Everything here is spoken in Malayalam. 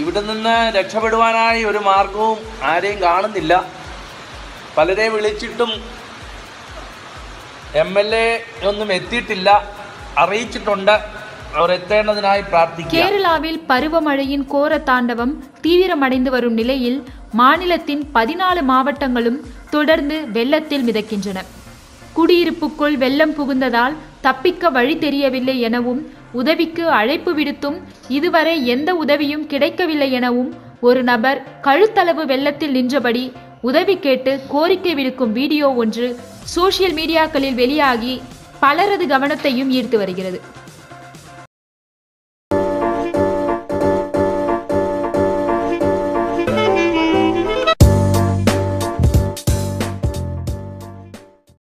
ഇവിടെ നിന്ന് രക്ഷപ്പെടുവാനായി ഒരു മാർഗവും ആരെയും കാണുന്നില്ല പലരെ വിളിച്ചിട്ടും എം എൽ എ ഒന്നും എത്തിയിട്ടില്ല അറിയിച്ചിട്ടുണ്ട് അവർ എത്തേണ്ടതിനായി പ്രാർത്ഥിക്കുക கேரளாவில் பருவமழையின் கோர தாண்டவம் தீவிரமடைந்து வரும் நிலையில் மாநிலத்தின் பதினாலு மாவட்டங்களும் தொடர்ந்து வெள்ளத்தில் மிதக்கின்றன குடியிருப்புக்குள் வெள்ளம் புகுந்ததால் தப்பிக்க வழி தெரியவில்லை எனவும் உதவிக்கு அழைப்பு விடுத்தும் இதுவரை எந்த உதவியும் கிடைக்கவில்லை எனவும் ஒரு நபர் கழுத்தளவு வெள்ளத்தில் நின்றபடி உதவி கேட்டு கோரிக்கை விடுக்கும் வீடியோ ஒன்று சோஷியல் மீடியாக்களில் வெளியாகி பலரது கவனத்தையும் ஈர்த்து வருகிறது.